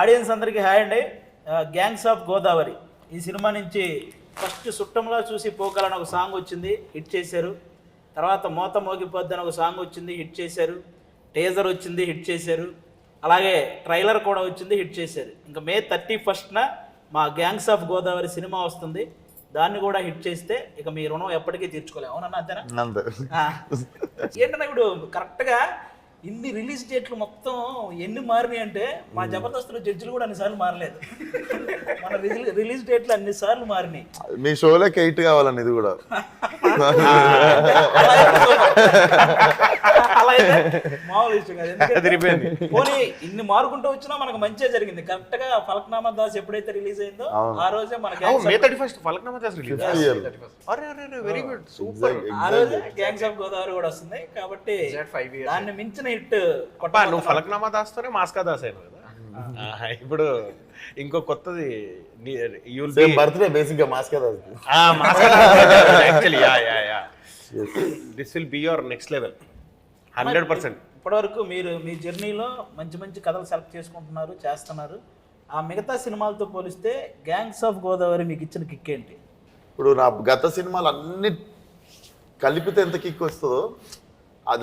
Audience అందరికీ hi అండి. Gangs of Godavari ఈ సినిమా నుంచి ఫస్ట్ సుట్టంలో చూసి పోకాలని ఒక సాంగ్ వచ్చింది హిట్ చేశారు. తర్వాత మోత మోగిపోద్ది అని ఒక సాంగ్ వచ్చింది హిట్ చేశారు. టేజర్ వచ్చింది హిట్ చేశారు. అలాగే ట్రైలర్ కూడా వచ్చింది హిట్ చేశారు. ఇంకా మే థర్టీ ఫస్ట్న మా గ్యాంగ్స్ ఆఫ్ గోదావరి సినిమా వస్తుంది. దాన్ని కూడా హిట్ చేస్తే ఇక మీ రుణం ఎప్పటికీ తీర్చుకోలేము. అవునన్నా అంతేనా. ఏంటన్నా ఇప్పుడు కరెక్ట్గా ఇన్ని రిలీజ్ డేట్లు మొత్తం ఎన్ని మారినాయి అంటే మా జబర్దస్త్లో జడ్జిలు కూడా అన్నిసార్లు మారలేదు. మన రిలీజ్ డేట్లు అన్నిసార్లు మారినాయి. మీ షోలోకి ఎయిట్ కావాలండి ఇది కూడా. అలా అయితే మామూలు విషయం కాదు. ఎందుకంటే తిరిగిపోయింది. పోనీ ఇన్ని మారుకుంటూ వచ్చినా మనకు మంచిగా జరిగింది. కరెక్ట్గా ఫలక్నామా దాస్ ఎప్పుడైతే రిలీజ్ అయిందో ఆ రోజే మన gangs May of- thirty first Falaknuma చేసి రిలీజ్ అరే అరే అరే వెరీ గుడ్ సూపర్ ఆ రోజే గ్యాంగ్స్ ఆఫ్ గోదావరి కూడా వస్తుంది. కాబట్టి five years. దాన్ని మించిన హిట్ అప్పా నువ్వు ఫలక్నామా దాస్తోనే మాస్కా దాస్ అయినావు కదా ఆ, ఇప్పుడు ఇంకో కొత్తది బర్త్డే బేసిక్గా mask. మాస్కా actually yeah yeah yeah this will be your next level hundred percent ఇప్పటివరకు మీరు మీ జర్నీలో మంచి మంచి కథలు సెలెక్ట్ చేసుకుంటున్నారు చేస్తున్నారు. ఆ మిగతా సినిమాలతో పోలిస్తే గ్యాంగ్స్ ఆఫ్ గోదావరి మీకు ఇచ్చిన కిక్ ఏంటి? ఇప్పుడు నా గత సినిమాలు అన్ని కలిపితే ఎంత కిక్ వస్తుందో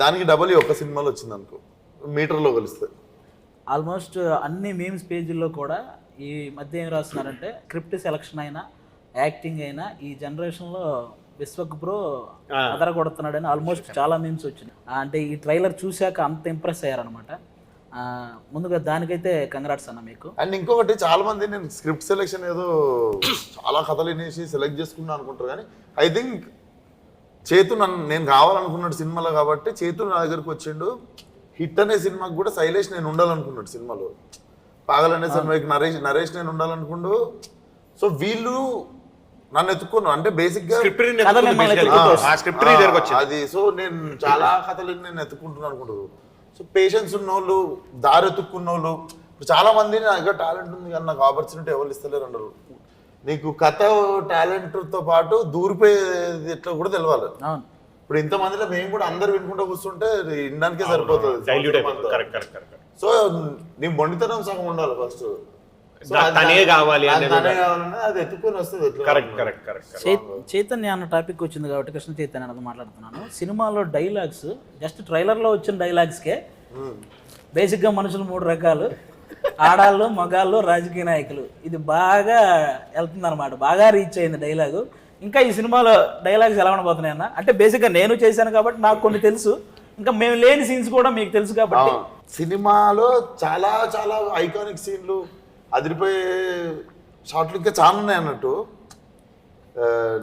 దానికి డబల్ ఈ ఒక్క సినిమాలో వచ్చింది అనుకో. మీటర్లో కలిస్తే. ఆల్మోస్ట్ అన్ని మీమ్స్ పేజీల్లో కూడా ఈ మధ్య ఏం రాస్తున్నారంటే స్క్రిప్ట్ సెలక్షన్ అయినా యాక్టింగ్ అయినా ఈ జనరేషన్లో విశ్వక్ బ్రో అదరగొడుతున్నాడని ఆల్మోస్ట్ చాలా మీమ్స్ వచ్చినాయి. అంటే ఈ ట్రైలర్ చూశాక అంత ఇంప్రెస్ అయ్యారనమాట ముందుగా దానికైతే కంగ్రాట్స్ అన్న మీకు. అండ్ ఇంకొకటి చాలా మంది నేను స్క్రిప్ట్ సెలెక్షన్ ఏదో చాలా కథలు వినేసి సెలెక్ట్ చేసుకున్నా అనుకుంటారు కానీ ఐ థింక్ చేతు నన్ను నేను కావాలనుకున్నాడు సినిమాలో కాబట్టి చేతు నా దగ్గరకు వచ్చిండు. హిట్ అనే సినిమాకి కూడా శైలేష్ నేను ఉండాలనుకున్నాడు సినిమాలో. పాగలనే సినిమాకి నరేష్ నరేష్ నేను ఉండాలనుకుండు. సో వీళ్ళు నన్ను ఎత్తుకున్నాను అంటే బేసిక్గా స్క్రిప్ట్ కథ మిమ్మల్ని ఎత్తుకుంటూ ఆ స్క్రిప్ట్ నీ దగ్గరకు వచ్చింది అది. సో నేను చాలా కథలు నేను ఎత్తుకుంటున్నాను అనుకుంటారు సో పేషెన్స్ ఉన్న వాళ్ళు దారి ఎత్తుక్కున్న వాళ్ళు ఇప్పుడు చాలా మంది నా దగ్గర టాలెంట్ ఉంది కానీ నాకు ఆపర్చునిటీ ఎవరు ఇస్తలేరు అన్నారు నీకు కథ టాలెంట్తో పాటు దూరిపోయేది ఎట్లా కూడా తెలవాలి. అవును. ఇప్పుడు ఇంతమందిలో మేము కూడా అందరు వినుకుంటూ కూర్చుంటే వినడానికే సరిపోతుంది. సో నీ మొండితనం సగం ఉండాలి ఫస్ట్ తనే కావాలి అనేది తనే కావాలన్నా అది ఎత్తుకొని వస్తుంది కరెక్ట్ కరెక్ట్ కరెక్ట్ చై- చైతన్య అన్న టాపిక్ వచ్చింది కాబట్టి కృష్ణ చైతన్య అన్నది మాట్లాడుతున్నాను. సినిమాలో డైలాగ్స్ జస్ట్ ట్రైలర్లో వచ్చిన డైలాగ్స్కే బేసిక్గా మనుషులు మూడు రకాలు. ఆడాళ్ళు మగాళ్ళు రాజకీయ నాయకులు. ఇది బాగా వెళ్తుంది అనమాట బాగా రీచ్ అయింది డైలాగు ఇంకా ఈ సినిమాలో డైలాగ్స్ ఎలా ఉండబోతున్నాయి అన్న? అంటే బేసిక్గా నేను చేశాను కాబట్టి నాకు కొన్ని తెలుసు. ఇంకా మేము లేని సీన్స్ కూడా మీకు తెలుసు కాబట్టి. సినిమాలో చాలా చాలా ఐకానిక్ సీన్లు అదిరిపోయే షార్ట్లు ఇంకా చాలా ఉన్నాయి అన్నట్టు.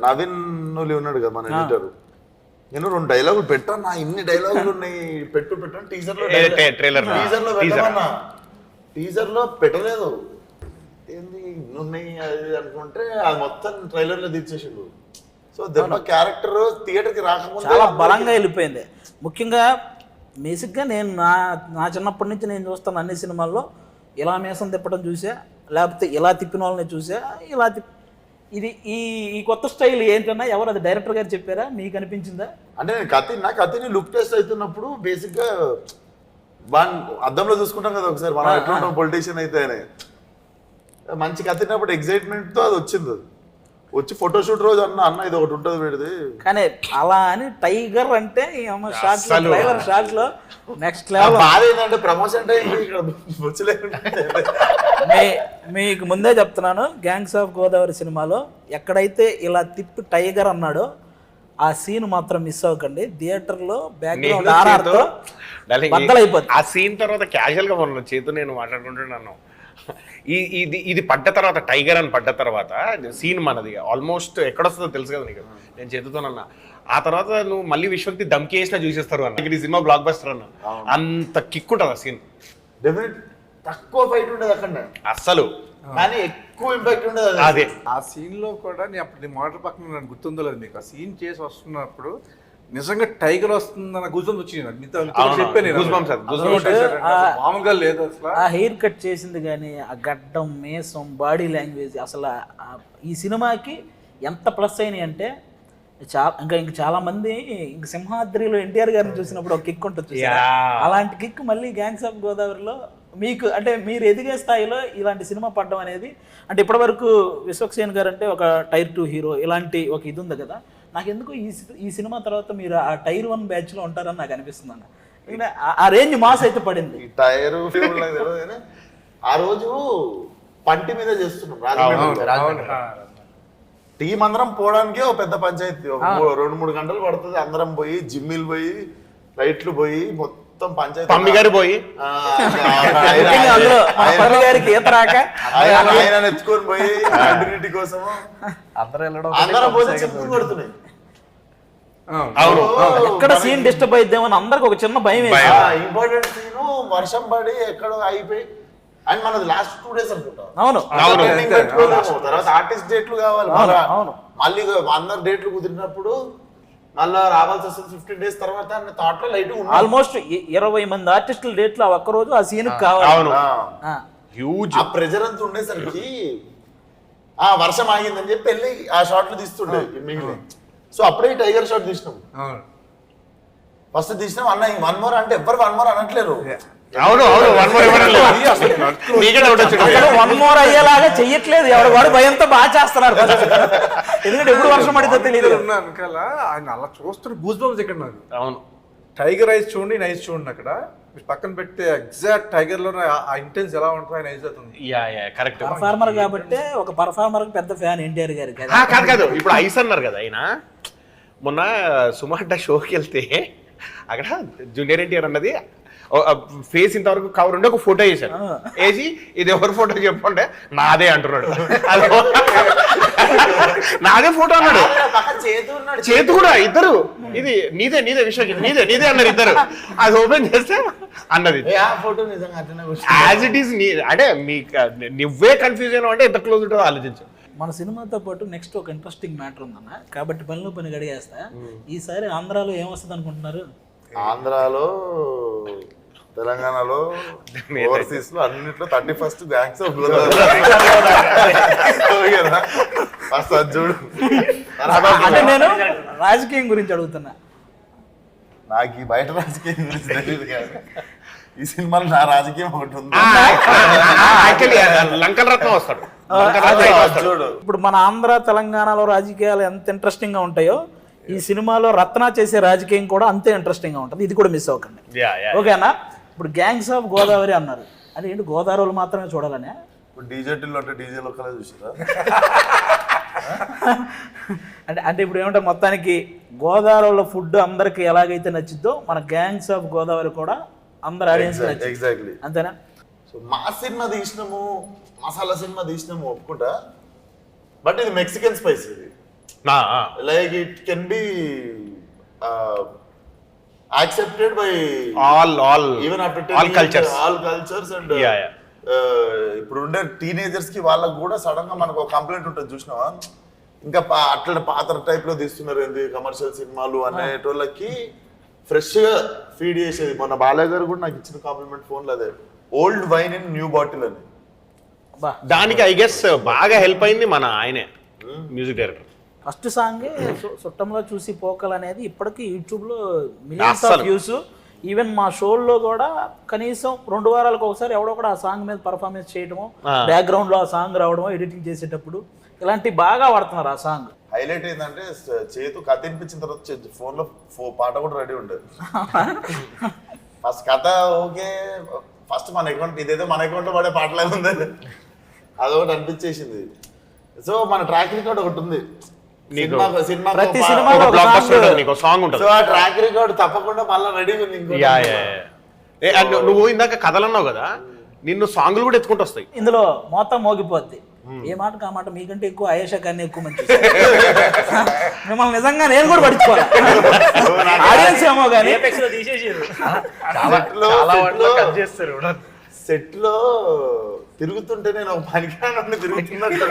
నవీన్ నులి ఉన్నాడు కదా మన ఎడిటర్. నేను రెండు డైలాగులు పెట్టాను నా ఇన్ని డైలాగులు ఉన్నాయి. పెట్టు పెట్టాను టీజర్లో. టీజర్లో. పెట్టమన్నా. టీజర్లో పెట్టలేదు. ఏంది అది అనుకుంటే అది మొత్తం ట్రైలర్లో దించేసిండు సో దెబ్బ క్యారెక్టర్ థియేటర్కి రాకముందే చాలా బలంగా వెళ్ళిపోయింది. ముఖ్యంగా బేసిక్గా నేను నా నా చిన్నప్పటి నుంచి నేను చూస్తాను అన్ని సినిమాల్లో ఇలా మీసం తిప్పడం చూసా లేకపోతే ఇలా తిప్పిన వాళ్ళని చూసా ఇలా తిప్ ఇది ఈ ఈ కొత్త స్టైల్ ఏంటన్నా ఎవరు అది డైరెక్టర్ గారు చెప్పారా? మీకు అనిపించిందా? అంటే నేను కత్తి నా కత్తిని లుక్ టెస్ట్ అవుతున్నప్పుడు బేసిక్గా వాన్ అద్దంలో చూసుకుంటాం కదా ఒకసారి. మనం ఎట్లా ఉంటాం? పొలిటీషియన్ అయితే అని. మంచి కత్తినప్పుడు ఎగ్జైట్మెంట్తో అది వచ్చింది అది. వచ్చి ఫోటోషూట్ రోజు అన్న అన్న ఇది ఒకటి ఉంటుంది వీడిది. కానీ అలా అని టైగర్ అంటే షార్ట్లో నెక్స్ట్ ఆ లెవెల్ బాధ ఏంటంటే ప్రమోషన్ మీకు ముందే చెప్తున్నాను గ్యాంగ్స్ ఆఫ్ గోదావరి సినిమాలో ఎక్కడైతే ఇలా తిప్పి టైగర్ అన్నాడో ఆ సీన్ మాత్రం మిస్ అవ్వకండి. థియేటర్లో బ్యాక్గ్రౌండ్ ఆర్ఆర్తో బద్దలైపోతుంది ఆ సీన్ తర్వాత క్యాజువల్గా మొన్న చేతు నేను మాట్లాడుకుంటున్నాను ఈ ఇది ఇది పడ్డ తర్వాత టైగర్ అని పడ్డ తర్వాత సీన్ మనది. ఆల్మోస్ట్ ఎక్కడొస్తుందో తెలుసు కదా నీకు. నేను చేతుతోనన్నా ఆ తర్వాత నువ్వు మళ్ళీ విశ్వక్తి దమ్కి వేసినా చూసేస్తారు అన్న. ఈ సినిమా బ్లాక్ బస్టర్ అన్న అంత కిక్ ఉంటుంది ఆ సీన్. డెఫినెట్ తక్కువ ఫైట్ ఉండేది అక్కడ. అస్సలు. కానీ ఎక్కువ ఇంపాక్ట్ ఉండేది అది. ఆ సీన్లో కూడా నేను అప్పుడు నీ మోటార్ పక్కన నాకు గుర్తుందో లేదు మీకు. ఆ సీన్ చేసి వస్తున్నప్పుడు నిజంగా టైగర్ వస్తుందన్న గుజం వచ్చింది మీతో మామూలుగా లేదు అసలు. ఆ హెయిర్ కట్ చేసింది కానీ ఆ గడ్డం మేసం బాడీ లాంగ్వేజ్ అసలు ఈ సినిమాకి ఎంత ప్లస్ అయినాయి అంటే చాలా ఇంకా ఇంక చాలా మంది ఇంక సింహాద్రిలో ఎన్టీఆర్ గారిని చూసినప్పుడు ఒక కిక్ ఉంటుంది. అలాంటి కిక్ మళ్ళీ గ్యాంగ్స్ ఆఫ్ గోదావరిలో మీకు అంటే మీరు ఎదిగే స్థాయిలో ఇలాంటి సినిమా పడడం అనేది అంటే ఇప్పటివరకు విశ్వక్సేన్ గారు అంటే ఒక టైర్ టూ హీరో ఇలాంటి ఒక ఇది ఉంది కదా. నాకు ఎందుకు ఈ ఈ సినిమా తర్వాత మీరు ఆ టైర్ వన్ బ్యాచ్లో ఉంటారని నాకు అనిపిస్తుంది అన్న ఆ- రేంజ్ మాస్ అయితే పడింది. ఈ టైర్ ఆ రోజు పంటి మీద చేస్తున్నాం. టీం అందరం పోవడానికే ఒక పెద్ద పంచాయతీ. రెండు మూడు గంటలు పడుతుంది. అందరం పోయి జిమ్మిల్ పోయి లైట్లు పోయి మొత్తం పంచాయతీ పమ్మి గారు పోయి. ఆ, ఆయన- గారికి ఈత రాక. ఎత్తుకొని పోయి కంటిన్యూటీ కోసం అందరూ వెళ్ళడం అందరం పోతే చెప్పులు కొడుతున్నాయి. అవును. ఎక్కడ సీన్ డిస్టర్బ్ అయిద్దామని అందరికి ఒక చిన్న భయం ఇంపార్టెంట్ సీన్ వర్షం పడి ఎక్కడో అయిపోయి అండ్ మనది లాస్ట్ టూ డేస్ అనుకుంటా. అవును. తర్వాత ఆర్టిస్ట్ డేట్లు కావాలి. అవును, మళ్ళా. అవును. మళ్ళీ అందరు డేట్లు కుదిరినప్పుడు మళ్ళా రావాల్సి వస్తుంది ఫిఫ్టీన్ డేస్ తర్వాత అన్న థాట్లో లైట్ ఆల్మోస్ట్ ఇరవై మంది ఆర్టిస్టుల డేట్లు ఆ ఒక్క రోజు ఆ సీన్ కావాలి. హ్యూజ్ ఆ. ప్రెజర్ అంతా ఉండేసరికి ఆ వర్షం ఆగిందని చెప్పి వెళ్ళి ఆ షాట్లు తీస్తుండే మిగిలిన సో అప్పుడే టైగర్ షాట్ తీసినాం. ఫస్ట్ తీసినాం అన్న వన్ మోర్ అంటే ఎవ్వరు వన్ మోర్ అనట్లేరు. అవును అవును వన్ మోర్ అసలు వన్ మోర్ అయ్యేలాగా చెయ్యట్లేదు. ఎవడు వాడు భయంతో బాగా చేస్తున్నారు ఎందుకంటే ఎప్పుడు వర్షం పడితే తెలియదు వెనకాల ఆయన అలా చూస్తుంటే గూస్ బంప్స్ ఇక్కడ నాకు. అవును. టైగర్ ఐస్ చూడండి నైస్ చూడండి అక్కడ. మీరు పక్కన పెడితే ఎగ్జాక్ట్ టైగర్లో ఆ ఇంటెన్స్ ఎలా ఉంటుందో ఆయన ఐస్ అవుతుంది యా యా కరెక్ట్ పర్ఫార్మర్ కాబట్టి ఒక పర్ఫార్మర్ పెద్ద ఫ్యాన్ ఎన్టీఆర్ గారి కాదు. కాదు ఇప్పుడు ఐస్ అన్నారు కదా ఆయన మొన్న సుమార్ట షోకి వెళ్తే అక్కడ జూనియర్ ఎన్టీఆర్ అన్నది ఫేస్ ఇంతవరకు కవర్ ఉండి ఒక ఫోటో వేశారు. వేసి ఇది ఎవరి ఫోటో చెప్పంటే నాదే అంటున్నాడు. నాదే ఫోటో అన్నాడు. చేతి కూడా ఇద్దరు. ఇది నీదే నీదే విశ్వక్ ఇది నీదే నీదే అన్నారు ఇద్దరు. అది ఓపెన్ చేస్తే అన్నది. ఫోటో. యాజ్ ఇట్ ఈస్ అంటే మీ నువ్వే కన్ఫ్యూజ్ అయినా అంటే ఎంత క్లోజ్ ఉంటుందో ఆలోచించు. మన సినిమాతో పాటు నెక్స్ట్ ఒక ఇంట్రెస్టింగ్ మ్యాటర్ ఉందన్న కాబట్టి పనిలో పని గడిగేస్తా ఈసారి ఆంధ్రాలో ఏమొస్తుంది అనుకుంటున్నారు ఆంధ్రాలో తెలంగాణలో ఓవర్సీస్లో అన్నిట్లో thirty first banks of first అది చూడు అంటే నేను రాజకీయం గురించి అడుగుతున్నా నాకు ఈ బయట రాజకీయం గురించి తెలియదు కానీ ఈ సినిమాలో నా రాజకీయం ఒకటి ఉంది లంకల రత్నం వస్తాడు అది. ఇప్పుడు మన ఆంధ్ర తెలంగాణలో రాజకీయాలు ఎంత ఇంట్రెస్టింగ్గా ఉంటాయో ఈ సినిమాలో రత్న చేసే రాజకీయం కూడా అంతే ఇంట్రెస్టింగ్గా ఉంటుంది. ఇది కూడా మిస్ అవ్వకండి. ఓకేనా? ఇప్పుడు గ్యాంగ్స్ ఆఫ్ గోదావరి అన్నారు. అంటే ఏంటి? గోదావరిలో మాత్రమే చూడాలనే? ఇప్పుడు డీజేటీలో అంటే డీజేలు ఒక్కలే చూసారా అంటే అంటే ఇప్పుడు ఏమంటే మొత్తానికి గోదావరిలో ఫుడ్ అందరికి ఎలాగైతే నచ్చిద్దో మన గ్యాంగ్స్ ఆఫ్ గోదావరి కూడా అందరు ఆడియన్స్ ఎగ్జాక్ట్లీ అంతేనా? సో మా సినిమా తీసినాము మసాలా సినిమా తీసినాము ఒప్పుకుంటా. బట్ ఇది మెక్సికన్ స్పైస్ ఇది. Like it can be accepted by all all even after all cultures all cultures and. ఇప్పుడు ఉండే టీనేజర్స్కి వాళ్ళకి కూడా సడన్గా మనకు ఒక కంప్లైంట్ ఉంటుంది చూసినావా? ఇంకా అట్లా పాత టైప్లో తీస్తున్నారు ఏంది కమర్షియల్ సినిమాలు అనేటోళ్ళకి ఫ్రెష్గా ఫీడ్ చేసేది. మొన్న బాలయ్య గారు కూడా నాకు ఇచ్చిన కాంప్లిమెంట్ ఫోన్లో అదే. Old wine in new bottle అని. బా. దానికి ఐ గెస్ బాగా హెల్ప్ అయింది మన ఆయనే మ్యూజిక్ డైరెక్టర్. ఫస్ట్ సాంగ్ చుట్టంలో చూసి పోకల్ అనేది ఇప్పటికీ యూట్యూబ్లో మిలియన్స్ ఆఫ్. వ్యూస్ ఈవెన్ మా షోల్లో కూడా కనీసం రెండు వారాలకు ఒకసారి ఎవడో కూడా ఆ సాంగ్ మీద పర్ఫార్మెన్స్ చేయడము. బ్యాక్గ్రౌండ్లో ఆ సాంగ్ రావడము ఎడిటింగ్ చేసేటప్పుడు ఇలాంటి బాగా వాడుతున్నారు ఆ సాంగ్. హైలైట్ ఏంటంటే చేతు కథ వినిపించిన తర్వాత ఫోన్లో ఫో- పాట కూడా రెడీ ఉండదు ఫస్ట్ కథ ఓకే ఫస్ట్ మన అకౌంట్ ఇదేదో మన అకౌంట్లో పడే పాటలే ఉంది. అదొకటి అనిపించేసింది. సో మన ట్రాక్ రికార్డ్ ఒకటి ఉంది. ట్రాక్ రికార్డ్ తప్పకుండా మళ్ళీ రెడీగా ఉంది ఇంకోటి. యా యా ఏ and నువ్వు ఇందాక కథలు అన్నావు కదా నిన్ను సాంగ్లు కూడా ఎత్తుకుంటూ వస్తాయి. ఇందులో మొత్తం మోగిపోద్ది. ఏ మాట కా మాట? మీకంటే ఎక్కువ ఆయేషా కానీ ఎక్కువ మంచి మిమ్మల్ని నిజంగా నేను కూడా పట్టించుకోవాలి? ఆడియన్స్ ఏమో కానీ Set లో- set లో- సెట్లో తిరుగుతుంటే నేను ఒక పనికిరాని తిరుగుతున్నట్టు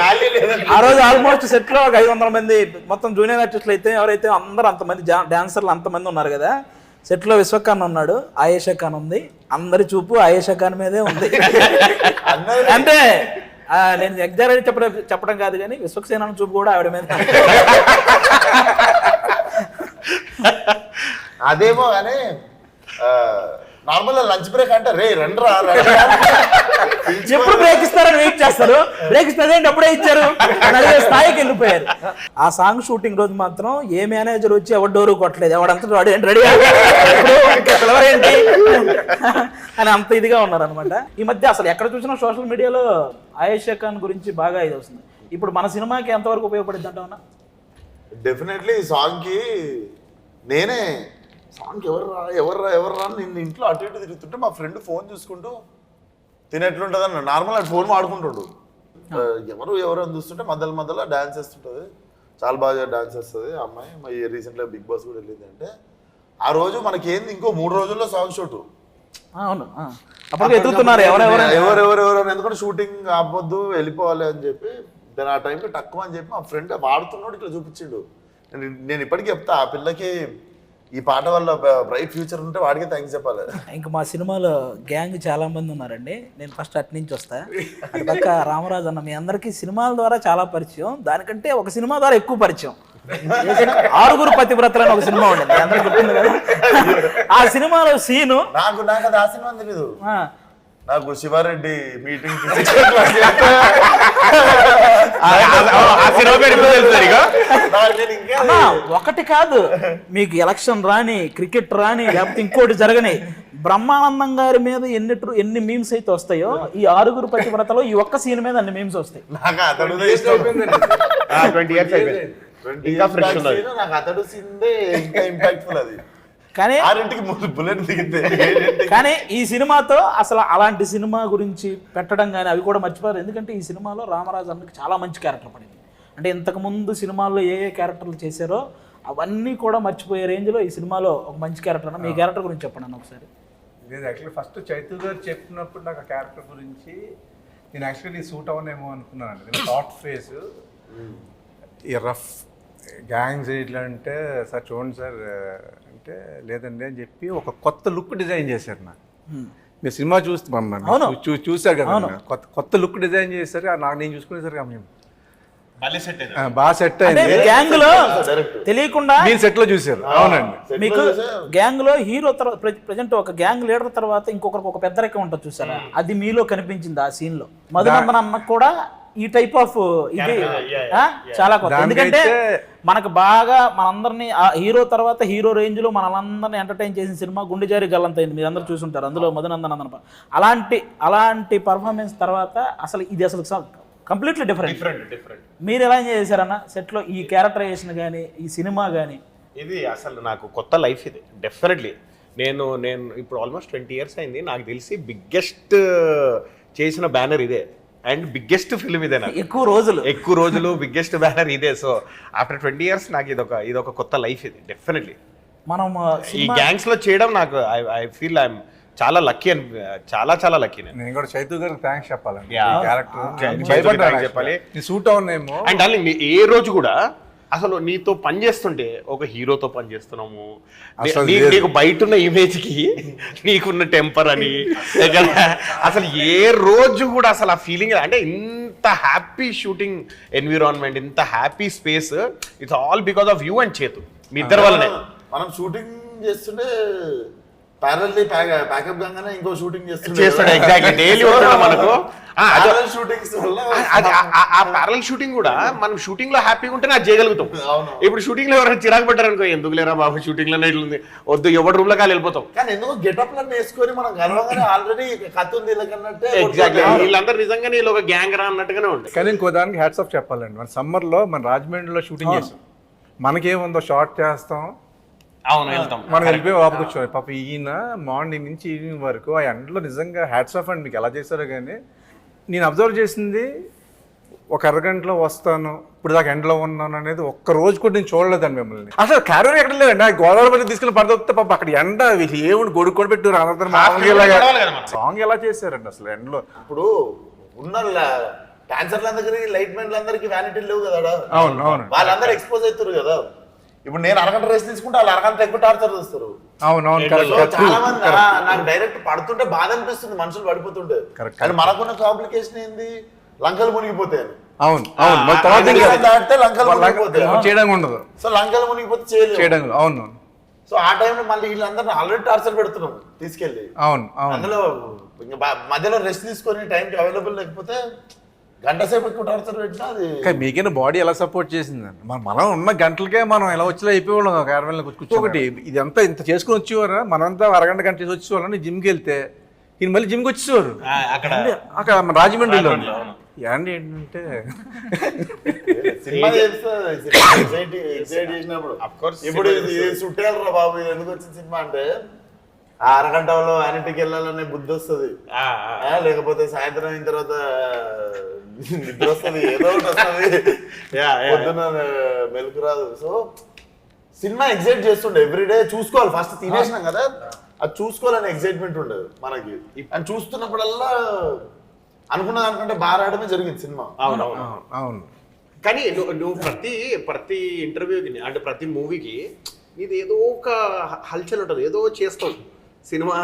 వాల్యూ లేదండి ఆ రోజు ఆల్మోస్ట్ సెట్లో ఒక ఐదు వందల మంది మొత్తం జూనియర్ ఆర్టిస్టులు అయితే ఎవరైతే అందరూ అంతమంది డాన్సర్లు అంతమంది ఉన్నారు కదా సెట్లో విశ్వఖాన్ ఉన్నాడు ఆయేషా ఖాన్ ఉంది. అందరి చూపు ఆయేషా ఖాన్ మీదే ఉంది. అంటే నేను ఎగ్జాక్ట్ చెప్పడం చెప్పడం కాదు కానీ విశ్వక్సేన చూపు కూడా ఆవిడ మీద. అదేమో కానీ నార్మల్ లంచ్ బ్రేక్ అంటే రే రండ్రా. ఎప్పుడు బ్రేక్ ఇస్తారని వెయిట్ చేస్తారు. బ్రేక్ ఇస్తారంటే అప్పుడే ఇచ్చారు. స్థాయికి వెళ్ళిపోయారు. ఆ సాంగ్ షూటింగ్ రోజు మాత్రం ఏ మేనేజర్ వచ్చి ఎవరు డోరు కొట్టలేదు. ఎవడంతా రెడీ రెడీ ఏంటి? అని అంత ఇదిగా ఉన్నారు అనమాట ఈ మధ్య అసలు ఎక్కడ చూసినా సోషల్ మీడియాలో ఆయేషా ఖాన్ గురించి బాగా ఇది వస్తుంది. ఇప్పుడు మన సినిమాకి ఎంతవరకు ఉపయోగపడింది అంటావునా డెఫినెట్లీ ఈ సాంగ్కి నేనే సాంగ్ ఎవరు రా ఎవరు రా ఎవరు రా అని నిన్న ఇంట్లో అటు ఇటు తిరుగుతుంటే మా ఫ్రెండ్ ఫోన్ చూసుకుంటూ తినేట్లుంటుంది అన్న నార్మల్ అటు ఫోన్ వాడుకుంటాడు. ఎవరు ఎవరు అని చూస్తుంటే మధ్యలో మధ్యలో డాన్స్ చేస్తుంటుంది. చాలా బాగా డాన్స్ చేస్తుంది ఆ అమ్మాయి. మా రీసెంట్గా బిగ్ బాస్ కూడా వెళ్ళింది అంటే ఆ రోజు మనకి ఏంది ఇంకో మూడు రోజుల్లో సాంగ్ షూట్ అవును. అప్పుడు ఎదుగుతున్నారు ఎందుకంటే షూటింగ్ ఆపొద్దు వెళ్ళిపోవాలి అని చెప్పి దాని ఆ టైంకి తక్కువ అని చెప్పి మా ఫ్రెండ్ వాడుతున్నాడు ఇట్లా చూపించిండు. నేను నేను ఇప్పటికీ చెప్తా ఆ పిల్లకి ఈ పాట వల్ల బ్రైట్ ఫ్యూచర్ ఉంటే వాడికి థ్యాంక్స్ చెప్పాలి. ఇంక మా సినిమాలో గ్యాంగ్ చాలా మంది ఉన్నారండి. నేను ఫస్ట్ అటు నుంచి వస్తా. అటు పక్క రామరాజు అన్న మీ అందరికీ సినిమాల ద్వారా చాలా పరిచయం. దానికంటే ఒక సినిమా ద్వారా ఎక్కువ పరిచయం? ఆరుగురు పతివ్రతలు అని ఒక సినిమా ఉండేది. అందరికీ గుర్తుంది కదా? ఆ సినిమాలో సీను నాకు నాకు అది ఆ సినిమా తెలీదు. ఆ, నాకు శివారెడ్డి మీటింగ్ ఒకటి కాదు. మీకు ఎలక్షన్ రాని క్రికెట్ రాని లేకపోతే ఇంకోటి జరగని బ్రహ్మానందం గారి మీద ఎన్ని ఎన్ని మీమ్స్ అయితే వస్తాయో ఈ ఆరుగురు పతివ్రతలో ఈ ఒక్క సీన్ మీద అన్ని మీమ్స్ వస్తాయి. నాకు అతడు ఇష్టం. అయిపోయిందండి. ఆ, 20 years అయిపోయింది. 20 ఇంకా years fresh back ఉన్నది. scene నాకు అతడు సిందే ఇంకా ఇంపాక్ట్ఫుల్ అది. కానీ ఆరింటికి ముందు బుల్లెట్ దిగితే కానీ ఈ సినిమాతో అసలు అలాంటి సినిమా గురించి పెట్టడం కానీ అవి కూడా మర్చిపోయారు ఎందుకంటే ఈ సినిమాలో రామరాజు అన్నకి చాలా మంచి క్యారెక్టర్ పడింది. అంటే ఇంతకు ముందు సినిమాల్లో ఏ ఏ క్యారెక్టర్లు చేశారో అవన్నీ కూడా మర్చిపోయే రేంజ్లో ఈ సినిమాలో ఒక మంచి క్యారెక్టర్ అన్న. మీ క్యారెక్టర్ గురించి చెప్పండి అన్న ఒకసారి. నేను యాక్చువల్లీ ఫస్ట్ చైతు గారు చెప్పినప్పుడు నాకు ఆ క్యారెక్టర్ గురించి నేను యాక్చువల్లీ సూట్ అవనేమో అనుకున్నాను నేను థాట్ ఫేస్ ఈ రఫ్ గ్యాంగ్స్ ఇట్లా అంటే సార్ చూడండి సార్ అంటే లేదండి అని చెప్పి ఒక కొత్త లుక్ డిజైన్ చేశారు నాకు. మీరు సినిమా చూస్తున్నాం అవును. చూ చూసారు కదా అవును. కొత్త కొత్త లుక్ డిజైన్ చేశారు. ఆ నాకు నేను చూసుకునేసరికి మేము. బాగా సెట్ అయింది. గ్యాంగ్లో తెలియకుండా మీరు సెట్లో చూసారు అవునండి. మీకు గ్యాంగ్లో హీరో తర్వాత ప్రజెంట్ ఒక గ్యాంగ్ లీడర్ తర్వాత ఇంకొకరికి ఒక పెద్దరికం ఉంటుంది చూసారా? అది మీలో కనిపించింది ఆ సీన్లో మధునందన్ అన్న కూడా ఈ టైప్ ఆఫ్ ఇది చాలా కొత్త. ఎందుకంటే మనకు బాగా మనందరినీ ఆ హీరో తర్వాత హీరో రేంజ్లో మనలందరినీ ఎంటర్టైన్ చేసిన సినిమా గుండె జారి గల్లంతైంది మీరు అందరూ చూసుంటారు. అందులో మధునందన్ అందన అలాంటి అలాంటి పర్ఫార్మెన్స్ తర్వాత అసలు ఇది అసలు కంప్లీట్లీ డిఫరెంట్ different. మీరు ఎలా ఎంజాయ్ చేశారన్న? సెట్లో ఈ క్యారెక్టరైజేషన్ కానీ ఈ సినిమా కానీ ఇది అసలు నాకు కొత్త లైఫ్ ఇది. డెఫినెట్లీ నేను నేను ఇప్పుడు ఆల్మోస్ట్ ట్వంటీ ఇయర్స్ అయింది. నాకు తెలిసి బిగ్గెస్ట్ చేసిన బ్యానర్ ఇదే. అండ్ బిగ్గెస్ట్ ఫిల్మ్ ఇదే నాకు. ఎక్కువ రోజులు. ఎక్కువ రోజులు బిగ్గెస్ట్ బ్యానర్ ఇదే. సో ఆఫ్టర్ ట్వంటీ ఇయర్స్ నాకు ఇదొక ఇదొక కొత్త లైఫ్ ఇది డెఫినెట్లీ. మనం ఈ గ్యాంగ్స్లో చేయడం నాకు ఐ ఐ ఫీల్ ఐఎమ్ చాలా లక్కీ అని చాలా చాలా లక్కీ నేను. కూడా చైతు గారికి థ్యాంక్స్ చెప్పాలండి. క్యారెక్టర్ చెప్పాలి. సూట్ అవునేమో అండ్ డార్లింగ్ ఏ రోజు కూడా అసలు నీతో పని చేస్తుంటే ఒక హీరోతో పని చేస్తున్నాము. నీకు బయట ఉన్న ఇమేజ్కి నీకున్న టెంపర్ అని. అసలు ఏ రోజు కూడా అసలు ఆ ఫీలింగ్ అంటే ఇంత హ్యాపీ షూటింగ్ ఎన్విరాన్మెంట్ ఇంత happy space it's all because of you and Chaitu మీ ఇద్దరు వల్లనే. మనం షూటింగ్ చేస్తుంటే ప్యారల్లీ ప్యాకప్ కాగానే ఇంకో షూటింగ్ చేస్తుండే ఎగ్జాక్ట్లీ డైలీ మనకు. షూటింగ్స్ వల్ల అది ఆ- ప్యారల్ షూటింగ్ కూడా మనం షూటింగ్లో హ్యాపీగా ఉంటేనే అది చేయగలుగుతాం. అవును. ఇప్పుడు షూటింగ్లో ఎవరైనా చిరాకు పడ్డారు అనుకో ఎందుకు లేరా బాబు షూటింగ్లోనే ఇట్లుంది. వద్దు ఎవరి రూమ్లో కాలు వెళ్ళిపోతాం. కానీ ఎందుకో గెటప్లను వేసుకొని మనం గర్వంగానే ఆల్రెడీ కథ ఉంది వీళ్ళకన్నట్టే ఎగ్జాక్ట్లీ వీళ్ళందరూ నిజంగానే వీళ్ళు ఒక గ్యాంగ్ రా అన్నట్టుగానే ఉంటాయి కానీ ఇంకో దానికి హ్యాట్స్ ఆఫ్ చెప్పాలండి. మన సమ్మర్లో మన రాజమండ్రిలో షూటింగ్ చేసాం మనకేముందో షార్ట్ చేస్తాం. అవును వెళ్తాం. మనం వెళ్ళిపోయి వచ్చాం పాప ఈయన మార్నింగ్ నుంచి ఈవినింగ్ వరకు ఆ ఎండలో నిజంగా హ్యాట్స్ ఆఫ్ అండి. మీకు ఎలా చేశారో కానీ నేను అబ్జర్వ్ చేసింది ఒక అరగంటలో వస్తాను ఇప్పుడు దాకా ఎండలో ఉన్నాను అనేది ఒక్క రోజు కూడా నేను చూడలేదండి మిమ్మల్ని. అసలు క్యారీ ఎక్కడ లేదండి. గోదావరి పట్టి తీసుకెళ్ళి పడదొస్తే పాప అక్కడ ఎండ పెట్టారు అందరూ పడవాలి కదా. మరి. సాంగ్ ఎలా చేశారండి అసలు ఎండలో? ఇప్పుడు ఉన్న డాన్సర్లందరికీ లైట్ మ్యాన్లందరికీ వ్యానిటీ లేవు కదా. అవును అవును. వాళ్ళందరూ ఎక్స్పోజ్ అవుతారు కదా. ఇప్పుడు నేను అరగంట రేస్ తీసుకుంటే వాళ్ళు అరగంట ఎక్కువ టార్చర్ చేస్తారు. చాలా మంది నాకు డైరెక్ట్ పడుతుంటే బాధ అనిపిస్తుంది మనుషులు పడిపోతుంటే. కానీ మనకున్న కాంప్లికేషన్ ఏంది? లంకలు మునిగిపోతాయి అవును అవును. దాటితే లంకలు మునిగిపోతాయి. చేయడం ఉండదు. సో లంకలు మునిగిపోతే చేయలేదు చేయడం అవును సో ఆ టైంలో మళ్ళీ వీళ్ళందరినీ ఆల్రెడీ టార్చర్ పెడుతున్నాం తీసుకెళ్ళి. అవును అవును. అందులో మధ్యలో రెస్ట్ తీసుకొని టైంకి అవైలబుల్ లేకపోతే గంట సేపు ఎక్కువ టార్చర్ పెట్టినా అది కానీ మీకైనా బాడీ ఎలా సపోర్ట్ చేసిందండి మన మనం ఉన్న గంటలకే మనం ఎలా వచ్చేలా అయిపోయేవాళ్ళం ఒక అరవై కూర్చో ఒకటి ఇదంతా ఇంత చేసుకుని వచ్చేవారా? మనంతా అరగంట గంట చేసి వచ్చేవాళ్ళని జిమ్కి వెళ్తే. ఈయన మళ్ళీ జిమ్కి వచ్చేవారు అక్కడ. అక్కడ రాజమండ్రిలో. ఏంటి ఏంటంటే? సినిమా చేసినప్పుడు. ఇప్పుడు ఇది సుట్టాలరా బాబు ఎందుకు వచ్చిన సినిమా అంటే? ఆ అరగంటలో ఆయనటికి వెళ్ళాలనే బుద్ధి వస్తుంది. ఆ, ఆ. లేకపోతే సాయంత్రం అయిన తర్వాత నిద్ర వస్తుంది ఏదో ఒకటి వస్తుంది. పొద్దున మెలకు రాదు. సో సినిమా ఎగ్జైట్ చేస్తుండే ఎవ్రీడే చూసుకోవాలి. ఫస్ట్ తినేసినాం కదా అది చూసుకోవాలని ఎగ్జైట్మెంట్ ఉండదు మనకి. అని చూస్తున్నప్పుడల్లా అనుకున్న దానికంటే బాగా రావడమే జరిగింది సినిమా. అవునవును. అవును. కానీ నువ్వు ప్రతి ప్రతి ఇంటర్వ్యూకి అంటే ప్రతి మూవీకి నీది ఏదో ఒక హల్చల్ ఉంటుంది. ఏదో చేస్తావు. సినిమా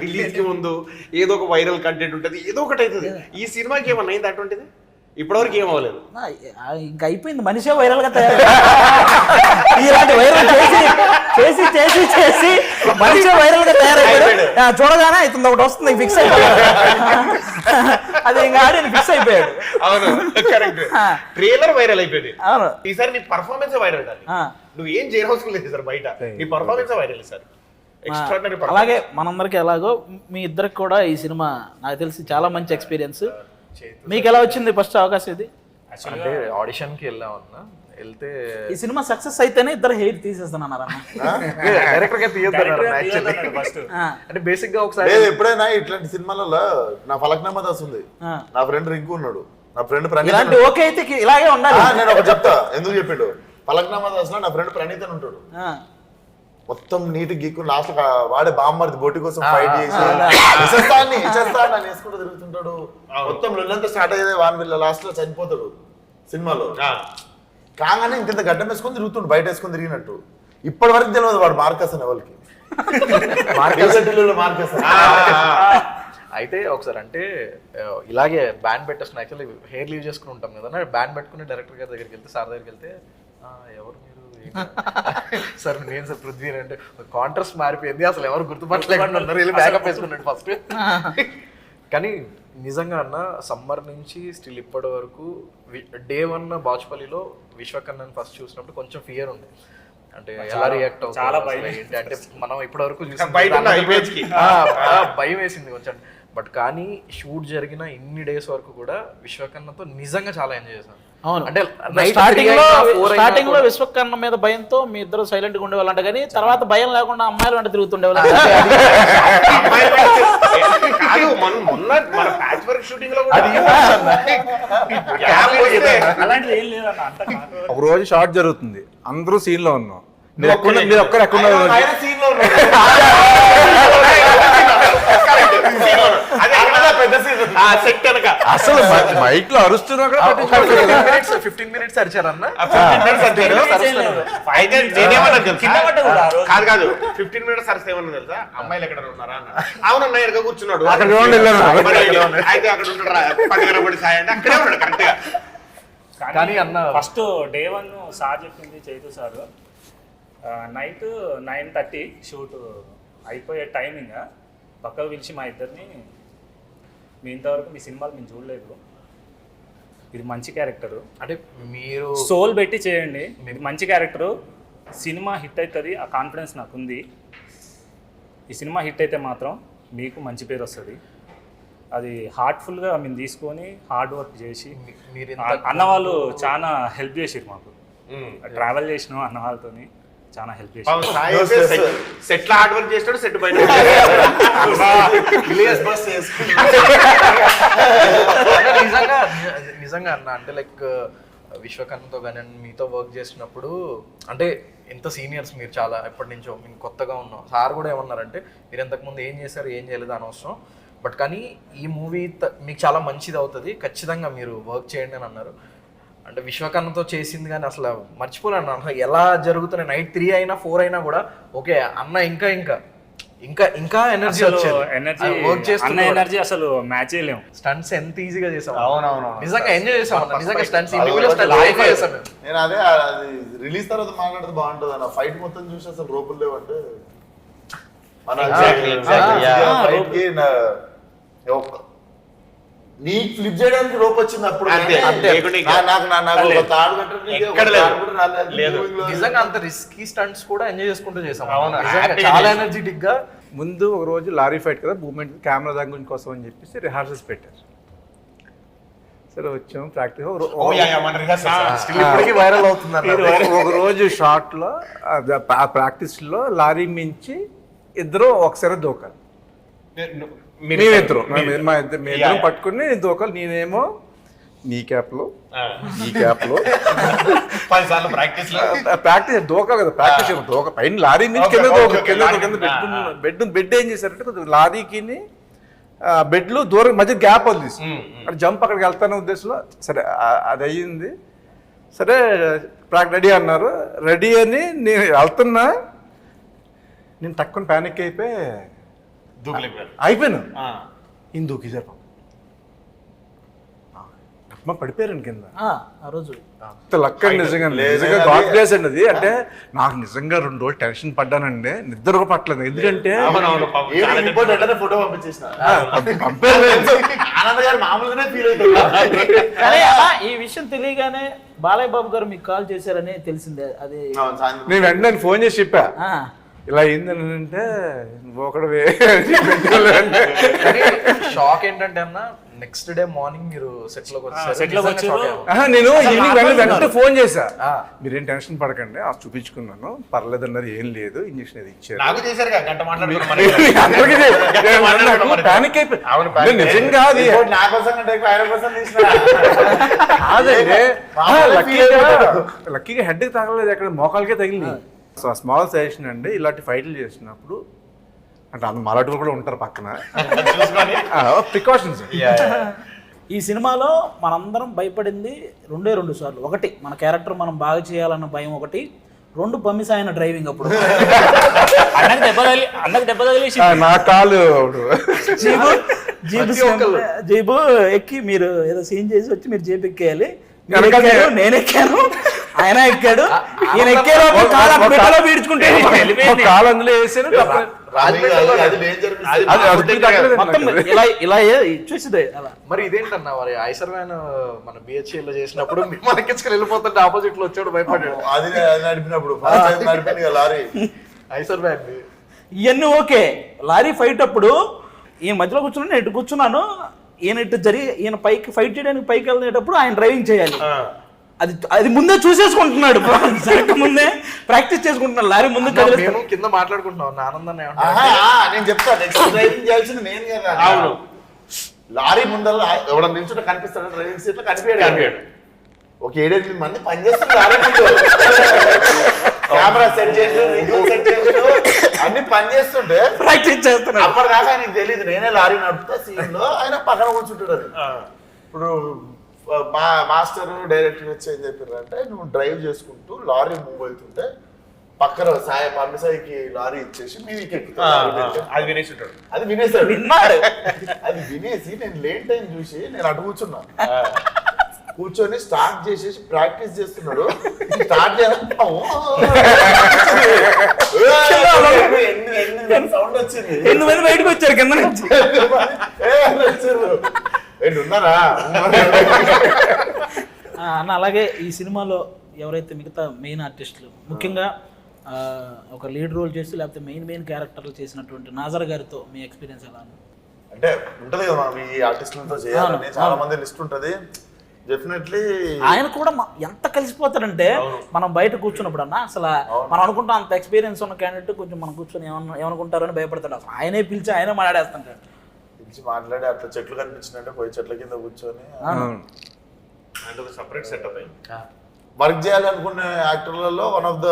రిలీజ్కి ముందు ఏదో ఒక వైరల్ కంటెంట్ ఉంటుంది ఏదో ఒకటి అవుతుంది. ఈ సినిమాకి ఏమన్నా అయింది అటువంటిది ఇప్పటివరకు ఏం అవ్వలేదు. ఇంకా అయిపోయింది మనిషే వైరల్గా తయారు ఇలాంటి వైరల్ చేసి చేసి చేసి చేసి మనిషే వైరల్గా తయారైపోయాడు చూడగానే ఇతను ఒకటి వస్తుంది ఫిక్స్ అయిపోయాడు. అది ఇంకా ఆడి ఫిక్స్ అయిపోయాడు. అవును కరెక్ట్. ట్రైలర్ వైరల్ అయిపోయింది. అవును. ఈసారి నీ పర్ఫార్మెన్స్ వైరల్. నువ్వు ఏం చేయవలసిన లేదు సార్ బయట? నీ పర్ఫార్మెన్స్ వైరల్ సార్? అలాగే మనందరికి ఎలాగో మీ ఇద్దరికి కూడా ఈ సినిమా నాకు తెలిసి చాలా మంచి ఎక్స్పీరియన్స్ మీకు ఎలా వచ్చింది ఫస్ట్ అవకాశం ఇది? అంటే ఆడిషన్కి వెళ్ళామన్నా వెళ్తే ఈ సినిమా సక్సెస్ అయితేనే ఇద్దరు హెయిర్ తీసేస్తున్నారు డైరెక్టర్గా తీయొద్దన్నారు ఆ, అంటే బేసిక్గా ఒకసారి ఎప్పుడైనా ఇట్లాంటి సినిమాలలో నా ఫలక్నామా దాస్ ఉంది. నా ఫ్రెండ్ రింకు ఉన్నాడు. నా ఫ్రెండ్ ప్రణీత్ ఇలాంటి ఓకే అయితే ఇలాగే ఉండాలి. నేను ఒకటి చెప్తా. ఎందుకు చెప్పిండు? ఫలక్నామా దాస్లో నా ఫ్రెండ్ ప్రణీత్ అని ఉంటాడు. ఆ, మొత్తం నీట్ గీక్కు లాస్ట్ వాడే బామ్మర్ది బోటి కోసం ఫైట్ చేసి అని వేసుకుంటూ తిరుగుతుంటాడు. మొత్తం లొల్లంతా స్టార్ట్ అయ్యేది వాన్ వీళ్ళ లాస్ట్లో చనిపోతాడు సినిమాలో. కాగానే ఇంత గడ్డం వేసుకొని తిరుగుతుండు బయట వేసుకొని తిరిగినట్టు. ఇప్పటి వరకు తెలియదు వాడు మార్కస్ అని ఎవరికి మార్కస్ అయితే ఒకసారి అంటే ఇలాగే బ్యాండ్ పెట్టేస్తున్నా యాక్చువల్లీ హెయిర్ లీవ్ చేసుకుని ఉంటాం కదా బ్యాండ్ పెట్టుకుని డైరెక్టర్ గారి దగ్గరికి వెళ్తే సార్ దగ్గరికి వెళ్తే "ఆ, ఎవరు మీరు ఏంటి?" సార్ నేను సార్ పృథ్వీ అంటే కాంట్రాస్ట్ మారిపోయింది. అసలు ఎవరు గుర్తుపట్టలేకుండా ఉన్నారు. వెళ్ళి బ్యాకప్ వేసుకున్నాడు ఫస్ట్ కానీ నిజంగా అన్న సమ్మర్ నుంచి స్టిల్ ఇప్పటి వరకు డే వన్ బాచుపల్లిలో విశ్వకన్నన్ ఫస్ట్ చూసినప్పుడు కొంచెం ఫియర్ ఉంది అంటే ఎలా రియాక్ట్ చాలా భయం. అంటే మనం ఇప్పటి వరకు భయం వేసింది కొంచెం. బట్ కానీ షూట్ జరిగిన ఇన్ని డేస్ వరకు కూడా విశ్వకన్నతో నిజంగా చాలా ఎంజాయ్ చేశాను. అవును. అంటే స్టార్టింగ్లో స్టార్టింగ్లో విశ్వకర్ణ మీద భయంతో మీ ఇద్దరు సైలెంట్గా ఉండేవాళ్ళంట కానీ తర్వాత భయం లేకుండా అమ్మాయిలు వెంట తిరుగుతుండేవాళ్ళు. ఒక రోజు షార్ట్ జరుగుతుంది. అందరూ సీన్లో ఉన్నాం. మీరు ఎక్కడ మీరు ఒక్కరు ఎక్కడ ఆయన scene లో ఉన్నాడు. అదే అక్కడ పెద్ద సీన్ ఆ సెట్ కనుక అసలు మైక్లో అరుస్తున్నా ఫిఫ్టీన్ మినిట్స్ అరిచారన్న? కింద. కాదు కాదు. ఫిఫ్టీన్ మినిట్స్ ఏమన్నా తెలుసా? అమ్మాయిలు ఎక్కడ ఉన్నారా అన్న. అవునన్నా కూర్చున్నాడు. అక్కడ చూడండి, వెళ్ళాను. మరి అయితే అక్కడ ఉంటారా? పది కనబడి సాయి అంటే అక్కడే ఉన్నాడు కరెక్ట్గా. కానీ అన్న ఫస్ట్ డే వన్ సార్ చెప్పింది Chaitu sir. Night nine thirty shoot అయిపోయే టైమింగ్ పక్కకు పిలిచి మా ఇద్దరిని మీ ఇంతవరకు మీ సినిమాలు మేము చూడలేదు. ఇది మంచి క్యారెక్టరు. అంటే మీరు సోల్ పెట్టి చేయండి. ఇది మంచి క్యారెక్టరు. సినిమా హిట్ అవుతుంది ఆ కాన్ఫిడెన్స్ నాకు ఉంది ఈ సినిమా హిట్ అయితే మాత్రం మీకు మంచి పేరు వస్తుంది. అది హార్ట్ఫుల్గా మేము తీసుకొని హార్డ్ వర్క్ చేసి మీరు ఆ- అన్న వాళ్ళు చాలా హెల్ప్ చేసారు మాకు. ట్రావెల్ చేసినాం అన్న వాళ్ళతోని. చాలా హెల్ప్ చేసి సెట్లో హార్డ్ వర్క్ చేస్తాడు సెట్ బయట నిజంగా అన్న అంటే లైక్ విశ్వకర్ణతో కానీ మీతో వర్క్ చేసినప్పుడు అంటే ఎంత సీనియర్స్ మీరు చాలా ఎప్పటి నుంచో మేము కొత్తగా ఉన్నాం. సార్ కూడా ఏమన్నారంటే మీరు ఇంతకుముందు ఏం చేశారు ఏం చేయలేదు అనవసరం బట్ కానీ ఈ మూవీ మీకు చాలా మంచిది అవుతుంది. ఖచ్చితంగా మీరు వర్క్ చేయండి అని అన్నారు. అంటే విశ్వకర్ణతో చేసింది కానీ అసలు మర్చిపోలేను అసలు ఎలా జరుగుతున్నాయి? నైట్ త్రీ అయినా ఫోర్ అయినా కూడా ఓకే అన్న ఇంకా ఇంకా ఇంకా ఇంకా ఎనర్జీ ఎనర్జీ వర్క్ అన్న చేస్తున్న ఎనర్జీ అసలు మ్యాచ్ చేయలేము. స్టంట్స్ ఎంత ఈజీగా చేసాం అవునవును. నిజంగా ఎంజాయ్ చేసాం అన్న. నిజంగా స్టంట్స్ live చేసాం నేను అదే అది రిలీజ్ తర్వాత మాట్లాడితే బాగుంటుంది అన్న. ఫైట్ మొత్తం చూసి అసలు రోపులు లేవంటే మన. ఫైట్కి నా- ఒక- నీ ఫ్లిప్ చేయడానికి రోప్ వచ్చింది అప్పుడు. నాకు నాకు లో- నిజంగా అంత రిస్కీ స్టంట్స్ కూడా ఎంజాయ్ చేసుకుంటూ చేసాం. చాలా. ఎనర్జెటిక్గా. ముందు ఒక రోజు లారీ ఫైట్ కదా మూమెంట్ కెమెరా దాని కోసం అని చెప్పేసి రిహార్సల్స్ పెట్టారు. సరే వచ్చాం ప్రాక్టీస్ వైరల్ అవుతుంది. ఒక రోజు షార్ట్లో ఆ ప్రాక్టీస్లో లారీ మించి ఇద్దరు ఒకసారి దూకాలి. మేమిద్దరం మా ఇద్దరు మీ ఇద్దరం. పట్టుకుని నేను దూకాలి నేనేమో నీ క్యాప్లో. ఈ క్యాప్లో పది సార్లు ప్రాక్టీస్ ప్రాక్టీస్ దూకాలి కదా ప్రాక్టీస్ దూక పైన లారీ నుంచి కింద దూక కింద. బెడ్. బెడ్ బెడ్ ఏం చేశారంటే కొంచెం లారీకి బెడ్లు దూరం మధ్య గ్యాప్ మ్మ్. అక్కడ జంప్ అక్కడికి వెళ్తానే ఉద్దేశంలో సరే అది అయ్యింది సరే ప్రాక్ రెడీ అన్నారు రెడీ అని నేను వెళ్తున్నా నేను తక్కువ ప్యానిక్ అయిపోయి అయిపోయాను? దూకేశారు పాపం. పడిపోయారండి కింద. ఆ, ఆ రోజు. నిజంగా గాడ్ ప్లేస్ అండి అది. అంటే నాకు నిజంగా రెండు రోజులు టెన్షన్ పడ్డానండి. నిద్ర పట్టలేదు. ఎందుకంటే ఫోటో ఈ విషయం తెలియగానే బాలయ్య బాబు గారు మీకు కాల్ చేశారని తెలిసిందే. అది. నేను వెంటనే ఫోన్ చేసి చెప్పా. ఆ, ఇలా నువ్వు ఒకడవే షాక్ ఏంటంటే అన్న నెక్స్ట్ డే మార్నింగ్ మీరు సెట్లోకి వచ్చారు. ఆహా, నేను ఈవినింగ్ వెంటనే వెంటనే ఫోన్ చేశా. మీరేం టెన్షన్ పడకండి ఆ చూపించుకున్నాను. పర్లేదు అన్నారు ఏం లేదు ఇంజక్షన్ అది ఇచ్చారు. నాకు చేశారు గంట పానిక్ అయిపోయి అవును, panic. నేను నిజంగా అది నా కోసం లక్కీగా హెడ్కి తగలలేదు అక్కడ మోకాలకే తగిలింది సో స్మాల్ సజెషన్ అండి ఇలాంటి ఫైట్లు చేసినప్పుడు అంటే అంత మలాటి కూడా ఉంటారు పక్కన. చూసుకొని. ప్రికాషన్స్ ఈ సినిమాలో మనందరం భయపడింది రెండే రెండు సార్లు. ఒకటి మన క్యారెక్టర్ మనం బాగా చేయాలన్న భయం ఒకటి రెండు పమ్మిస్ ఆయన డ్రైవింగ్ అప్పుడు. అన్నకు దెబ్బ తగిలి అన్నకు దెబ్బ తగిలేసి నా కాలు జీబు జీబు జీబు ఎక్కి మీరు ఏదో సీన్ చేసి వచ్చి మీరు జీప్ ఎక్కేయాలి. మీరు ఆయన ఎక్కాడు. ఈయన ఎక్కారు ఒక- కాలు పిట్టలో పీడ్చుకుంటే కాలు అందులో వేసాను మొత్తం. ఇలా ఇలా చూసిదే అలా. మరి ఇదేంటన్నా మరి ఐసర్ వ్యాన్ మన బిహెచ్ఎల్లో చేసినప్పుడు మనకిచ్చుకొని వెళ్ళిపోతుంటే ఆపోజిట్లో వచ్చాడు భయపడ్డాడు. అది అది నడిపినప్పుడు లారీ. ఐసర్ వ్యాన్ ఇవన్నీ ఓకే. లారీ ఫైట్ అప్పుడు ఈయన మధ్యలో కూర్చున్నాను నేను ఇటు కూర్చున్నాను. ఈయన ఇటు జరిగి ఈయన పైకి ఫైట్ చేయడానికి పైకి వెళ్ళేటప్పుడు ఆయన డ్రైవింగ్ చేయాలి. అది అది ముందే చూసేసుకుంటున్నాడు. ముందే ప్రాక్టీస్ చేసుకుంటున్నాడు. లారీ ముందు మేము కింద మాట్లాడుకుంటున్నాం. నా ఆనందాన్ని ఆహా, ఏమంటారు? ఆ, నేను చెప్తా నెక్స్ట్ డ్రైవింగ్ చేయాల్సింది నేను కదా. అవును. లారీ ముందర ఎవడ నిల్చుంటే కనిపిస్తాడు? డ్రైవింగ్ సీట్లో కనిపించాడు. కనిపించాడు. ఒక ఏడెనిమిది మంది పనిచేస్తున్నారు లారీ ముందు. కెమెరా సెట్ చేసి సెట్ చేసి అన్ని పని చేస్తుంటే ప్రాక్టీస్ చేస్తున్నాడు. అప్పటిదాకా ఆయనకు తెలియదు నేనే లారీ నడుపుతా సీన్లో ఆయన పక్కన కూర్చుంటాడు అది. ఇప్పుడు మా మాస్టర్ డైరెక్టర్ వచ్చి ఏం చెప్పారంటే నువ్వు డ్రైవ్ చేసుకుంటూ లారీ మూవ్ అవుతుంటే పక్కన సాయి పంపిసాయికి లారీ ఇచ్చేసి పెట్టి. అది వినేసి అది వినేసాడు. విన్నాడు. అది వినేసి నేను లేట్ టైం చూసి నేను అటు కూర్చున్నా. కూర్చొని స్టార్ట్ చేసేసి ప్రాక్టీస్ చేస్తున్నాడు. స్టార్ట్ సౌండ్ వచ్చింది? ఎన్ని మంది బయటకు వచ్చారు కింద వచ్చారు. ఉన్నారా? అన్న అలాగే ఈ సినిమాలో ఎవరైతే మిగతా మెయిన్ ఆర్టిస్టులు ముఖ్యంగా ఒక లీడ్ రోల్ చేసి లేకపోతే మెయిన్ మెయిన్ క్యారెక్టర్లు చేసినటువంటి నాజర్ గారితో మీ ఎక్స్పీరియన్స్ ఎలా అంటే ఉంటది కదా మనం ఈ ఆర్టిస్టులతో చేయాలని చాలా మంది లిస్ట్ ఉంటది. డెఫినెట్లీ ఆయన కూడా ఎంత కలిసిపోతాడంటే మనం బయట కూర్చున్నప్పుడు అన్న అసలు మనం అనుకుంటాం అంత ఎక్స్పీరియన్స్ ఉన్న క్యాండిడేట్ కొంచెం మనం కూర్చొని ఏమన్నా ఏమనుకుంటారని భయపడతాడు. అసలు ఆయనే పిలిచి ఆయనే మాట్లాడేస్తుంటాడు పిలిచి మాట్లాడి అట్లా చెట్లు కనిపించినట్టే పోయి చెట్ల కింద కూర్చొని ఒక సపరేట్ సెటప్ వర్క్ చేయాలనుకునే యాక్టర్లలో one of the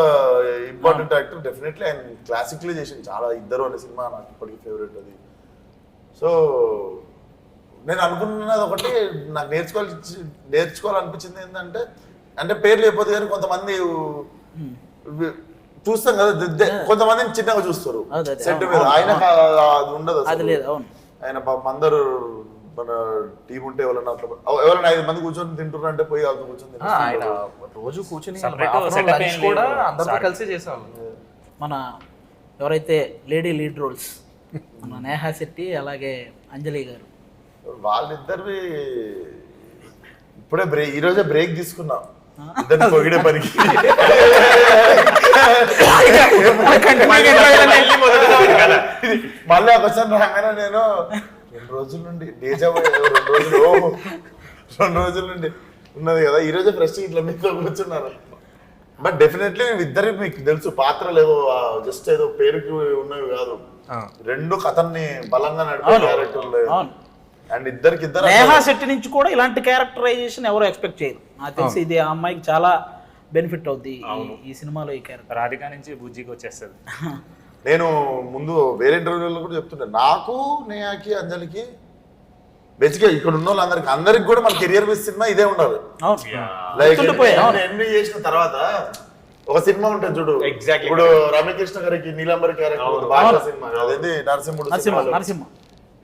important actor definitely ఆయన క్లాసిక్లీ చేసింది చాలా ఇద్దరు అనే సినిమా నాకు ఇప్పటికీ ఫేవరెట్ అది. సో నేను అనుకున్నది ఒకటి నాకు నేర్చుకోవాలి నేర్చుకోవాలనిపించింది ఏంటంటే అంటే పేర్లు లేకపోతే కానీ కొంతమంది చూస్తాం కదా కొంతమందిని చిన్నగా చూస్తారు. సెట్ మీద. అవును, ఆయన అది ఉండదు ఆయన పాపం అందరు మన టీం ఉంటే ఎవరన్నా అట్లా ఎవరైనా ఐదు మంది కూర్చొని తింటున్నారు అంటే పోయి వాళ్ళతో కూర్చొని ఆ, ఆయన. రోజు కూర్చుని కూడా. అందరితో. కలిసి చేసేవాళ్ళం మన ఎవరైతే లేడీ లీడ్ రోల్స్ మన నేహా శెట్టి అలాగే అంజలి గారు వాళ్ళిద్దరివి ఇప్పుడే బ్రేక్ ఈ రోజే బ్రేక్ తీసుకున్నాం ఇద్దరిని పొగిడే పనికి మళ్ళీ ఒకసారి రాగానే నేను రెండు రోజుల నుండి డేజా రెండు రోజులు రెండు రోజుల నుండి ఉన్నది కదా. ఈ రోజే ఫ్రెష్ ఇట్లా మీతో కూర్చున్నారు. బట్ డెఫినెట్లీ ఇద్దరి మీకు తెలుసు పాత్రలు ఏదో జస్ట్ ఏదో పేరుకి ఉన్నవి కాదు. రెండు కథల్ని బలంగా నడిపే. క్యారెక్టర్లు. అండ్ ఇద్దరికి ఇద్దరు నేహా శెట్టి నుంచి కూడా ఇలాంటి క్యారెక్టరైజేషన్ ఎవరు ఎక్స్పెక్ట్ చేయరు. నాకు తెలిసి ఇది ఆ అమ్మాయికి చాలా బెనిఫిట్ అవుద్ది ఈ- ఈ సినిమాలో ఈ క్యారెక్టర్ రాధిక నుంచి బుజ్జికి వచ్చేస్తుంది. నేను ముందు వేరే ఇంటర్వ్యూలో కూడా చెప్తుండే నాకు నేయాకి అంజలికి బేసిక్గా ఇక్కడ ఉన్న వాళ్ళందరికి అందరికి కూడా మన కెరియర్ బేస్ సినిమా ఇదే ఉండాలి. అవును. లైక్. ఎన్ని చేసిన తర్వాత ఒక సినిమా ఉంటుంది చూడు. Exactly. ఇప్పుడు రమ్యకృష్ణ గారికి నీలంబరి క్యారెక్టర్ బాగా సినిమా. అదేంటి నరసింహుడు నరసింహ సినిమాలో. నరసింహ.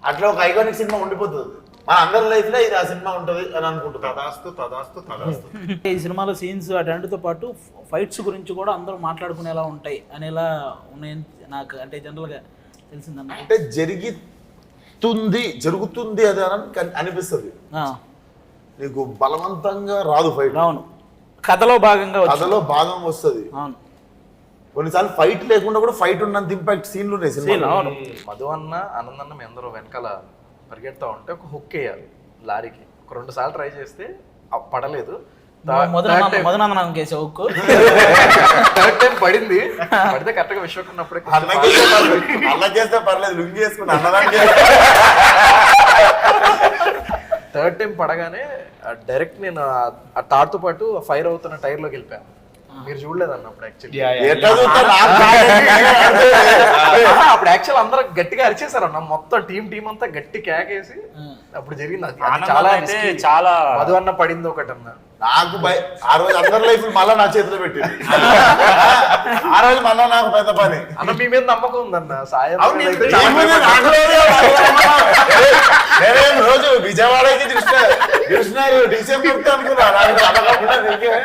అట్లా ఒక ఐకానిక్ సినిమా ఉండిపోతుంది. మన అందరి లైఫ్లో ఇది ఆ సినిమా ఉంటది అని అనుకుంటున్నా. తదాస్తు తదాస్తు తదాస్తు. ఈ సినిమాలో సీన్స్ అటన్నిటితో పాటు ఫైట్స్ గురించి కూడా అందరూ మాట్లాడుకునేలా ఉంటాయి అనేలా ఉన్నాయని నాకు అంటే జనరల్గా తెలిసిందన్న అంటే జరిగితుంది జరుగుతుంది అది అని అనిపిస్తుంది. నీకు బలవంతంగా రాదు ఫైట్ అవును. కథలో భాగంగా కథలో భాగం వస్తుంది. అవును. కొన్నిసార్లు ఫైట్ లేకుండా కూడా ఫైట్ ఉన్నంత ఇంపాక్ట్ సీన్లు ఉన్నాయి సినిమా అవును. మధు అన్న ఆనందన్న మీ అందరూ వెనకాల పరిగెడతా ఉంటే ఒక హుక్ వేయాలి లారీకి. ఒక రెండు సార్లు ట్రై చేస్తే పడలేదు. పడింది. పడితే కరెక్ట్గా విశ్వకున్నప్పుడే పర్లేదు. అన్నకేస్తే పర్లేదు. లుంగి వేసుకుని అన్నదానికి థర్డ్ టైం పడగానే డైరెక్ట్ నేను ఆ- ఆ తాడుతో పాటు ఫైర్ అవుతున్న టైర్లోకి వెళ్ళిపోయాను. మీరు చూడలేదు యాక్చువల్లీ. అప్పుడు యాక్చువల్ అందరూ గట్టిగా అరిచేశారు అన్న. మొత్తం టీం టీం అంతా గట్టి కేకేసి అప్పుడు జరిగింది. అది- చాలా. చాలా మధు అన్న పడింది ఒకటి అన్న నాకు ఆ రోజు అందరి లైఫ్ మళ్ళా నా చేతిలో పెట్టింది. ఆ. రోజు మళ్ళా నాకు పెద్ద పని. అన్న మీ మీద నమ్మకం ఉందన్న. సాయం నేను రోజు విజయవాడకి కృష్ణ కృష్ణారు డిసెంబర్ అనుకున్నా. నీకే.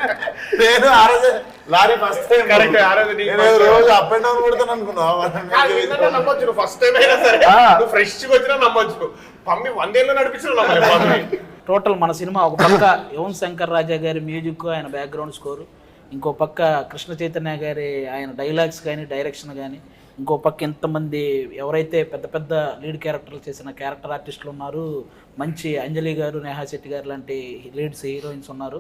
నేను ఆ రోజు లారీ ఫస్ట్ టైం Correct, ఆ రోజు నేను. రోజు అప్ అండ్ డౌన్ కొడతాను అనుకున్నా. నమ్మొచ్చు. నువ్వు ఫస్ట్ టైం అయినా సరే నువ్వు ఫ్రెష్ వచ్చినా నమ్మొచ్చు. పమ్మి వందేళ్ళు నడిపించిన టోటల్ మన సినిమా ఒక పక్క యువన్ శంకర్ రాజా గారి మ్యూజిక్ ఆయన బ్యాక్గ్రౌండ్ స్కోరు ఇంకో పక్క కృష్ణ చైతన్య గారి ఆయన డైలాగ్స్ కానీ డైరెక్షన్ కానీ ఇంకో పక్క ఎంతమంది ఎవరైతే పెద్ద పెద్ద లీడ్ క్యారెక్టర్లు చేసిన క్యారెక్టర్ ఆర్టిస్టులు ఉన్నారు మంచి అంజలి గారు నేహా శెట్టి గారు లాంటి లీడ్స్ హీరోయిన్స్ ఉన్నారు.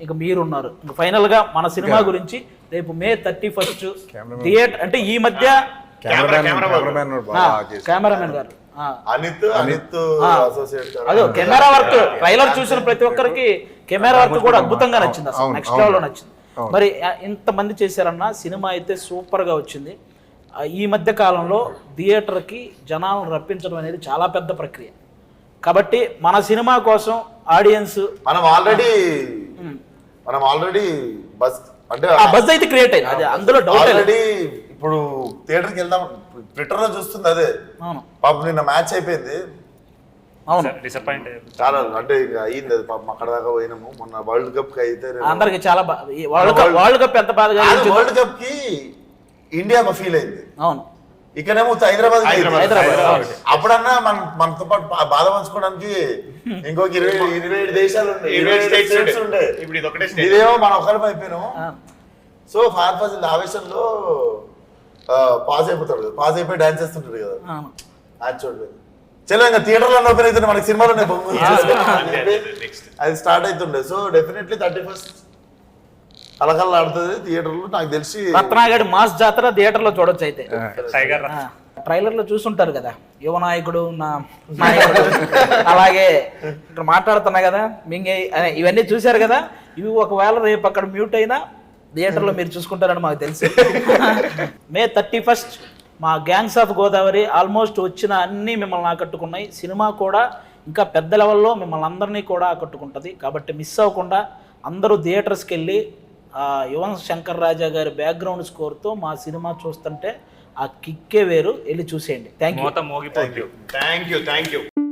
ఇక మీరు ఉన్నారు ఇంక ఫైనల్గా మన సినిమా గురించి రేపు మే థర్టీ ఫస్ట్ థియేటర్ అంటే ఈ మధ్య కెమెరామెన్ గారు. అదే కెమెరా వర్క్ ట్రైలర్ చూసిన ప్రతి ఒక్కరికి కెమెరా వర్క్ కూడా అద్భుతంగా నచ్చింది అసలు. నెక్స్ట్. లెవెల్లో నచ్చింది. మరి ఇంతమంది చేశారన్న సినిమా అయితే సూపర్గా వచ్చింది ఈ మధ్య కాలంలో థియేటర్కి జనాలను రప్పించడం అనేది చాలా పెద్ద ప్రక్రియ. కాబట్టి మన సినిమా కోసం ఆడియన్స్ మనం ఆల్రెడీ మనం ఆల్రెడీ బస్ అంటే ఆ బజ్ అయితే క్రియేట్ అయింది. అది అందులో డౌట్ ఆల్రెడీ ఇప్పుడు థియేటర్కి వెళ్దాం ట్విట్టర్లో చూస్తుంది అదే. అవును. పాపం నిన్న మ్యాచ్ అయిపోయింది. అవును. డిసప్పాయింట్ చాలా అంటే ఇంకా అయింది అది పాపం అక్కడ దాకా పోయినాము. మొన్న వరల్డ్ కప్కి అయితే అందరికి చాలా బా- ఈ వరల్డ్ కప్ వరల్డ్ కప్ ఎంత బాధగా. వరల్డ్ కప్కి ఇండియా ఒక ఫీల్ అయింది. అవును. ఇక్కడేమో హైదరాబాద్. అప్పుడన్నా మన మనతో పాటు బాధ పంచుకోవడానికి ఇంకొక ఇరవై ఇరవై ఏడు దేశాలు ఇరవై ఇరవై states స్టేట్స్ ఉండే. ఉండే. ఇప్పుడు ఇది ఒకటే state. ఇదేమో మనం ఒకరి అయిపోయినాము సో ఫార్ ఫాజిల్ ఆవేశంలో పాజ్ అయిపోతాడు పాజ్ అయిపోయి డాన్స్ చేస్తుంటాడు కదా. అది చూడలేదు చలో ఇంకా థియేటర్లో ఓపెన్ అయితే మనకి సినిమాలోనే అది స్టార్ట్ అవుతుండే. సో డెఫినెట్లీ థర్టీ ఫస్ట్ కలకల్లా ఆడుతుంది థియేటర్లో నాకు తెలిసి రత్నాగడి మాస్ జాతర థియేటర్లో చూడొచ్చు అయితే. టైగర్ ట్రైలర్లో చూసుంటారు కదా యువ నాయకుడు నా నాయకుడు అలాగే ఇక్కడ మాట్లాడుతున్నా కదా మింగే ఇవన్నీ చూశారు కదా ఇవి ఒకవేళ రేపు అక్కడ మ్యూట్ అయినా థియేటర్లో మీరు చూసుకుంటారని మాకు తెలుసు. మే థర్టీ ఫస్ట్ మా గ్యాంగ్స్ ఆఫ్ గోదావరి ఆల్మోస్ట్ వచ్చిన అన్నీ మిమ్మల్ని ఆకట్టుకున్నాయి. సినిమా కూడా ఇంకా పెద్ద లెవెల్లో మిమ్మల్ని అందరినీ కూడా ఆకట్టుకుంటుంది. కాబట్టి మిస్ అవ్వకుండా అందరూ థియేటర్స్కి వెళ్ళి యువన్ శంకర్ రాజా గారి బ్యాక్గ్రౌండ్ స్కోర్తో మా సినిమా చూస్తుంటే ఆ కిక్కే వేరు. వెళ్ళి చూసేయండి. Thank you thank you thank you